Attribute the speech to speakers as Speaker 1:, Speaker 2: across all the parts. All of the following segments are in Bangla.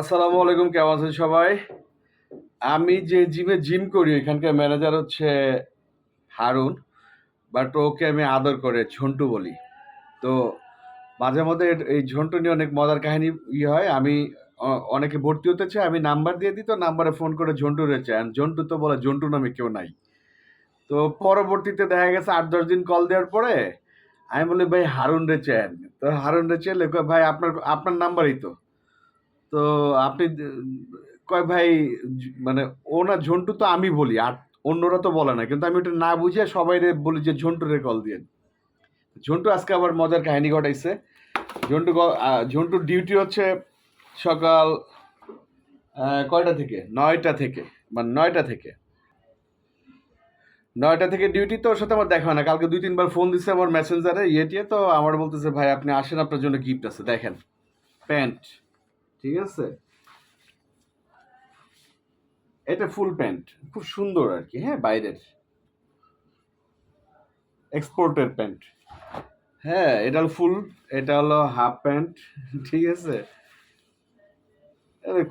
Speaker 1: আসসালামু আলাইকুম, কেমন আছেন সবাই? আমি যে জিমে জিম করি, এখানকার ম্যানেজার হচ্ছে হারুন, বাট ওকে আমি আদর করে, ঝন্টু বলি। তো মাঝে মধ্যে এই ঝন্টু নিয়ে অনেক মজার কাহিনী ই হয়। আমি অনেকে ভর্তি হতে চাই আমি নাম্বার দিয়ে দিই তো, নাম্বারে ফোন করে ঝন্টু রয়েছে। আর ঝন্টু তো বলে, ঝন্টু নামে কেউ নাই। তো পরবর্তীতে দেখা গেছে, আট, দশ দিন কল দেওয়ার পরে আমি বলি, ভাই, হারুন রে চেন। তো হারুন রে চেন ভাই, আপনার আপনার নাম্বারই তো। তো আপনি কয় ভাই মানে ও না ঝন্টু তো আমি বলি, আর অন্যরা তো বলে না। কিন্তু আমি ওটা না বুঝে সবাই বলি যে ঝন্টু রে কল দিয়ে ঝন্টু আজকে আবার মজার কাহিনী ঘটাইছে। ঝন্টু ঝন্টুর ডিউটি হচ্ছে সকাল কয়টা থেকে? নয়টা থেকে। মানে নয়টা থেকে। নয়টা থেকে ডিউটি তো ওর সাথে আমার দেখা হয় না। কালকে দুই, তিনবার ফোন দিচ্ছে আমার মেসেঞ্জারে ইয়েটিয়ে, তো আমার বলতেছে, ভাই, আপনি আসেন, আপনার জন্য গিফট আছে, দেখেন। প্যান্ট ঠিক আছে? এটা ফুল প্যান্ট খুব সুন্দর আর কি হ্যাঁ বাইরের। এক্সপোর্টের প্যান্ট হ্যাঁ এটা হলো ফুল এটা হলো হাফ প্যান্ট ঠিক আছে?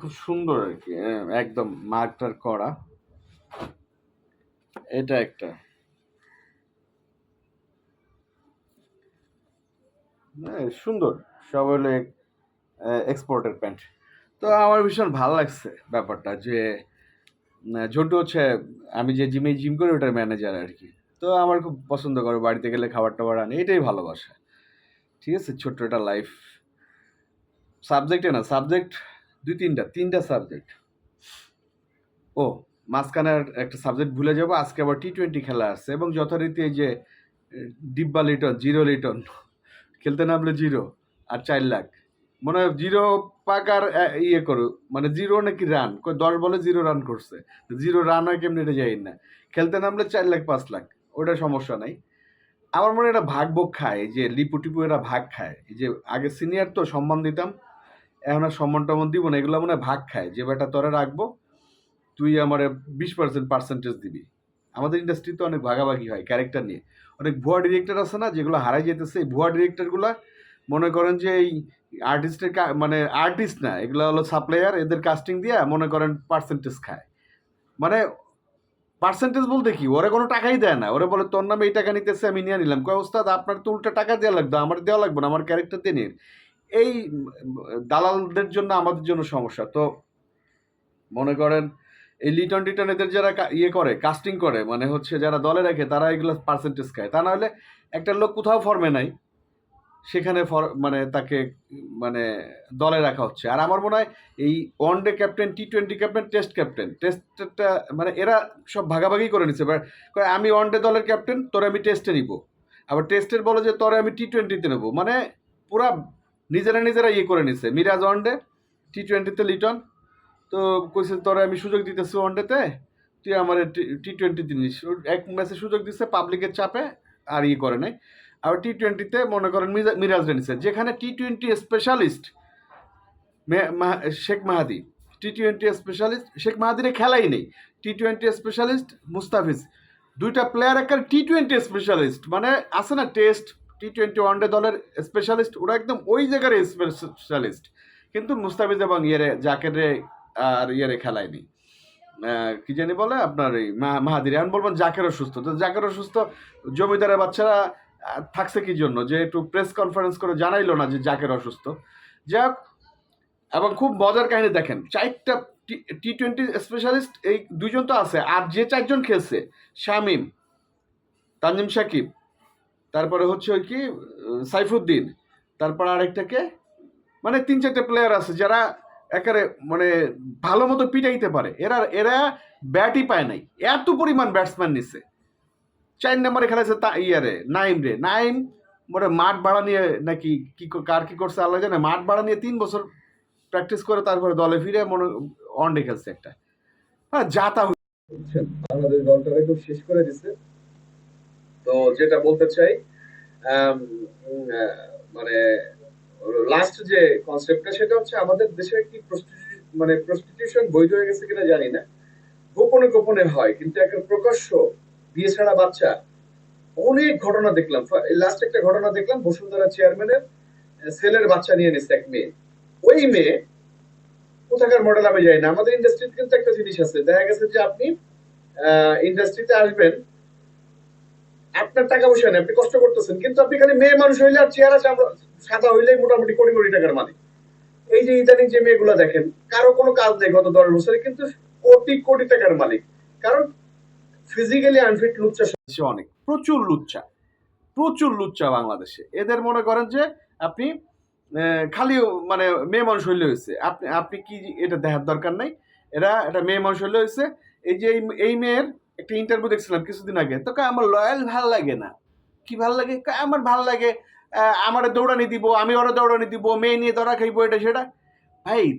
Speaker 1: খুব সুন্দর আর কি হ্যাঁ, একদম মার্কটার করা। এটা একটা। হ্যাঁ সুন্দর। সব হলো এক্সপোর্টের প্যান্ট তো আমার ভীষণ ভালো লাগছে ব্যাপারটা যে ঝন্টু হচ্ছে, আমি যে জিমে জিম করি ওটার ম্যানেজার আর কি। তো আমার খুব পছন্দ করে বাড়িতে গেলে খাবার টাবার আনে, এটাই ভালোবাসা। ঠিক আছে, ছোট্ট একটা লাইফ সাবজেক্টে না সাবজেক্ট দুই তিনটা তিনটা সাবজেক্ট ও, মাঝখানে একটা সাবজেক্ট ভুলে যাব, আজকে আবার টি টোয়েন্টি খেলা আসছে এবং যথারীতি এই যে, ডিব্বা লিটন জিরো লিটন খেলতে নামলে জিরো আর চার লাখ। মনে হয় জিরো পাকার ইয়ে করো মানে জিরো নাকি রান দশ বলে জিরো রান করছে। জিরো রান হয় কেমনি এটা যাই না। খেলতে নামলে চার লাখ, পাঁচ লাখ, ওটা সমস্যা নাই। আমার মনে এটা ভাগ ভোগ খায় যে লিপু টিপু এরা ভাগ খায়। যে আগে সিনিয়র তো সম্মান দিতাম, এখন আর সম্মান টম্মান দিব না, এগুলো মনে হয় ভাগ খায়। যে বেটা তোরা রাখব, তুই আমার বিশ পার্সেন্ট পার্সেন্টেজ দিবি। আমাদের ইন্ডাস্ট্রিতে অনেক ভাগাভাগি হয় ক্যারেক্টার নিয়ে। অনেক ভুয়া ডিরেক্টর আছে না, যেগুলো হারাই যেতেছে এই ভুয়া ডিরেক্টরগুলো মনে করেন যে এই আর্টিস্টের মানে আর্টিস্ট না, এগুলো হলো সাপ্লায়ার এদের কাস্টিং দিয়ে মনে করেন পার্সেন্টেজ খায়। মানে পার্সেন্টেজ বলতে কি? ওরা কোনো টাকাই দেয় না। ওরা বলে, তোর নামে এই টাকা নিতেছে, আমি নিয়ে নিলাম। কয়, ওস্তাদ, আপনার তো উল্টা টাকা দেওয়া লাগবে, আমার দেওয়া লাগবে না, আমার ক্যারেক্টার দিয়ে নিন। এই দালালদের জন্য আমাদের জন্য সমস্যা। তো মনে করেন, এই লিটন টিটন এদের যারা ইয়ে করে কাস্টিং করে মানে হচ্ছে যারা দলে রাখে, তারা এগুলো পার্সেন্টেজ খায়। তা নাহলে একটা লোক কোথাও ফর্মে নাই। সেখানে মানে তাকে মানে দলে রাখা হচ্ছে। আর আমার মনে হয় এই one day captain T twenty captain, test captain, টেস্টটা মানে এরা সব ভাগাভাগি করে নিচ্ছে আমি ওয়ান ডে দলের ক্যাপ্টেন, তোরে আমি টেস্টে নিব। আবার টেস্টের বলে যে তোরে আমি টি টোয়েন্টিতে নেব। মানে পুরা নিজেরা নিজেরা ইয়ে করে নিছে। মিরাজ ওয়ান ডে টি টোয়েন্টিতে লিটন। তো কইছে তোরে আমি সুযোগ দিতেছি ওয়ান ডেতে, তুই আমার টি টোয়েন্টিতে নিস। এক ম্যাচে সুযোগ দিচ্ছে পাবলিকের চাপে, আর ইয়ে করে নাই। আর টি টোয়েন্টিতে মনে করেন মিরাজ নিছে যেখানে T twenty specialist Sheikh Mahadi T twenty specialist Sheikh মাহাদিরে খেলাই নেই। টি টোয়েন্টি স্পেশালিস্ট মুস্তাফিজ, দুইটা প্লেয়ার একটা টি টোয়েন্টি স্পেশালিস্ট মানে আছে না test T twenty one day দলের স্পেশালিস্ট ওরা একদম ওই জায়গার স্পেশালিস্ট কিন্তু মুস্তাফিজ এবং ইয়েরে, জাকেরে আর ইয়েরে খেলায়নি কি জানি বলে আপনার এই মাহাদির, এখন বলবেন জাকের অসুস্থ তো জাকের অসুস্থ জমিদারের বাচ্চারা থাকছে কি জন্য? যে একটু প্রেস কনফারেন্স করে জানাইলো না যে জাকের অসুস্থ। যাই হোক, এবং খুব মজার কাহিনী দেখেন, চারটা টি টোয়েন্টি স্পেশালিস্ট এই দুজন তো আছে, আর যে চারজন খেলছে, শামিম, তানজিম সাকিব, তারপরে হচ্ছে ওই কি, সাইফুদ্দিন, তারপর আরেকটাকে মানে তিন চারটে প্লেয়ার আছে যারা একেবারে মানে ভালো মতো পিটাইতে পারে। এরা এরা ব্যাটই পায় নাই। এত পরিমাণ ব্যাটসম্যান নিছে। চার নম্বরে খেলেছে তা ইয়ারে, নাইম রে। নাইম মানে মাঠ ভাড়া নিয়ে নাকি কি কার কি করছে আল্লাহ জানে। মাঠ ভাড়া নিয়ে তিন বছর প্র্যাকটিস করে তারপরে দলে ফিরে মনে ওয়ানডে খেলছে একটা। হ্যাঁ যা তা বাংলাদেশ দলটাকে খুব শেষ করে দিছে। তো যেটা বলতে চাই মানে লাস্ট যে কনসেপ্টটা সেটা হচ্ছে আমাদের দেশে কি মানে প্রস্টিটিউশন বৈধ হয়ে গেছে কিনা জানি না। গোপনে গোপনে হয়, কিন্তু একটা প্রকাশ্য বিয়ে ছাড়া বাচ্চা। অনেক ঘটনা দেখলাম। লাস্ট একটা ঘটনা দেখলাম, বসুন্ধরা চেয়ারম্যানের ছেলের বাচ্চা নিয়ে নিচ্ছে এক মেয়ে। ওই মেয়ে
Speaker 2: কোথাকার মডেল আমি জানি না। আমাদের ইন্ডাস্ট্রিতে কিন্তু একটা জিনিস আছে। দেখা গেছে যে আপনি ইন্ডাস্ট্রিতে আসবেন, আপনার টাকা পয়সা নেই, আপনি কষ্ট করতেছেন, কিন্তু আপনি খালি মেয়ে মানুষ হইলে আর চেহারা সাদা হইলেই মোটামুটি কোটি কোটি টাকার মালিক। এই যে ইদানিং যে মেয়েগুলো দেখেন, কারও কোনো কাজ নেই গত দশ বছরে, কিন্তু কোটি কোটি টাকার মালিক। কারণ ফিজিক্যালি আনফিট লুচ্চা
Speaker 1: অনেক, প্রচুর লুচ্চা প্রচুর লুচ্চা বাংলাদেশে। এদের মনে করেন যে আপনি খালি মানে মেয়ে মানুষ হইলে হয়েছে আপনি আপনি কি এটা দেখার দরকার নাই? এরা এটা মেয়ে মানুষ হইলে হয়েছে এই যে এই- মেয়ের একটা ইন্টারভিউ দেখছিলাম কিছুদিন আগে, তো আমার লয়াল ভালো লাগে না। কি ভালো লাগে? আমার ভালো লাগে আমারে দৌড়ানি দিব, আমি ওরা দৌড়ানি দিব, মেয়ে নিয়ে দৌড়া খাইবো এটা সেটা। ভাই,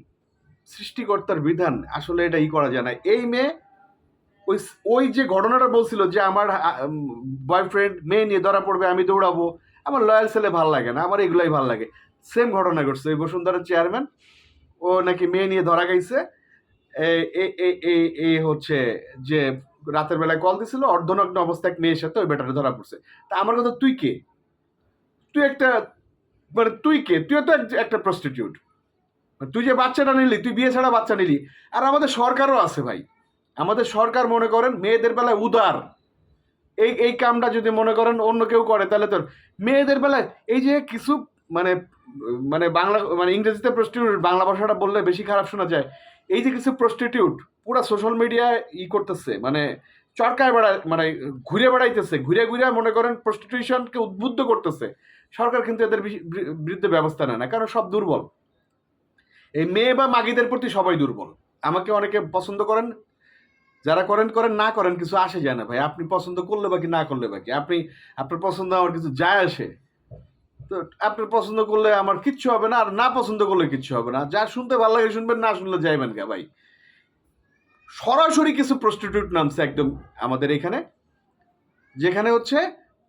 Speaker 1: সৃষ্টিকর্তার বিধান, আসলে এটা ই করা যায় না। এই মেয়ে ওই ওই যে ঘটনাটা বলছিল যে আমার বয়ফ্রেন্ড মেয়ে নিয়ে ধরা পড়বে, আমি দৌড়াবো। আমার লয়াল ছেলে ভালো লাগে না, আমার এগুলাই ভালো লাগে। সেম ঘটনা ঘটছে। ওই বসুন্ধরার চেয়ারম্যান ও নাকি মেয়ে নিয়ে ধরা গাইছে এ- এ- এ- এ- এ হচ্ছে যে রাতের বেলায় কল দিছিল, অর্ধনগ্ন অবস্থায় এক মেয়ের সাথে ওই বেটারে ধরা পড়ছে। তা আমার কথা, তুই কে? তুই একটা মানে তুই কে? তুইও তো এক- একটা প্রস্টিটিউট তুই যে বাচ্চাটা নিলি, তুই বিয়ে ছাড়া বাচ্চা নিলি। আর আমাদের সরকারও আছে ভাই। আমাদের সরকার মনে করেন মেয়েদের বেলায় উদার। এই এই কামটা যদি মনে করেন অন্য কেউ করে, তাহলে তোর মেয়েদের বেলায় এই যে কিছু মানে মানে বাংলা মানে ইংরেজিতে প্রস্টিটিউট বাংলা ভাষাটা বললে বেশি খারাপ শোনা যায়। এই যে কিছু প্রস্টিটিউট পুরো সোশ্যাল মিডিয়ায় ই করতেছে মানে চরকায় বেড়ায় মানে ঘুরে বেড়াইতেছে, ঘুরে ঘুরে মনে করেন প্রস্টিটিউশনকে উদ্বুদ্ধ করতেছে। সরকার কিন্তু এদের বিরুদ্ধে ব্যবস্থা নেয় না, কারণ সব দুর্বল। এই মেয়ে বা মাগিদের প্রতি সবাই দুর্বল। আমাকে অনেকে পছন্দ করেন যারা করেন করেন, না করেন কিছু আসে যায় না ভাই। আপনি পছন্দ করলে বাকি, না করলে বাকি। আপনি, আপনার পছন্দ আমার কিছু যায় আসে। তো আপনার পছন্দ করলে আমার কিচ্ছু হবে না, আর না পছন্দ করলে কিচ্ছু হবে না। যা শুনতে ভালো লাগে শুনবেন, না শুনলে যাইবেন কে ভাই। সরাসরি কিছু প্রস্টিটিউট নামছে একদম আমাদের এখানে, যেখানে হচ্ছে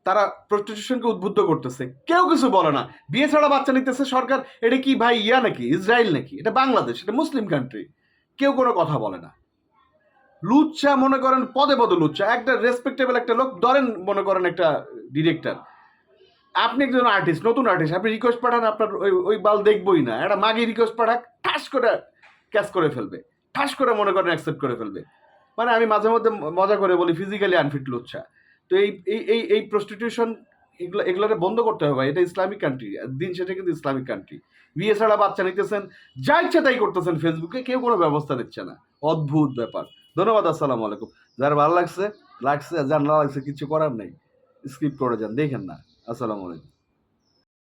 Speaker 1: তারা প্রস্টিটিউশনকে উদ্বুদ্ধ করতেছে। কেউ কিছু বলে না। বিয়ে ছাড়া বাচ্চা নিতেছে সরকার, এটা কি ভাই ইয়া নাকি? ইসরায়েল নাকি? এটা বাংলাদেশ, এটা মুসলিম কান্ট্রি কেউ কোনো কথা বলে না। লুচ্চা মনে করেন, পদে পদে লুচ্ছা। একটা রেসপেক্টেবল একটা লোক, ধরেন মনে করেন একটা ডিরেক্টর আপনি একজন আর্টিস্ট নতুন আর্টিস্ট আপনি রিকোয়েস্ট পাঠান, আপনার ওই ওই বাল দেখবই না। একটা মাগি রিকোয়েস্ট পাঠাক, ঠাস করে ক্যাচ করে ফেলবে। ঠাস করে মনে করেন অ্যাকসেপ্ট করে ফেলবে। মানে আমি মাঝে মধ্যে মজা করে বলি ফিজিক্যালি আনফিট লুচ্ছা। তো এই এই এই প্রস্টিটিউশন এগুলো এগুলোকে বন্ধ করতে হবে এটা ইসলামিক কান্ট্রি দিন শেষে কিন্তু ইসলামিক কান্ট্রি বিয়ে ছাড়া বাচ্চা নিতেছেন, যা ইচ্ছা তাই করতেছেন ফেসবুকে কেউ কোনো ব্যবস্থা নিচ্ছে না। অদ্ভুত ব্যাপার। ধন্যবাদ, আসসালামু আলাইকুম। যার ভালো লাগছে লাগছে, যার না লাগছে, কিছু করার নেই। স্কিপ করে যান, দেখেন না। আসসালামু আলাইকুম।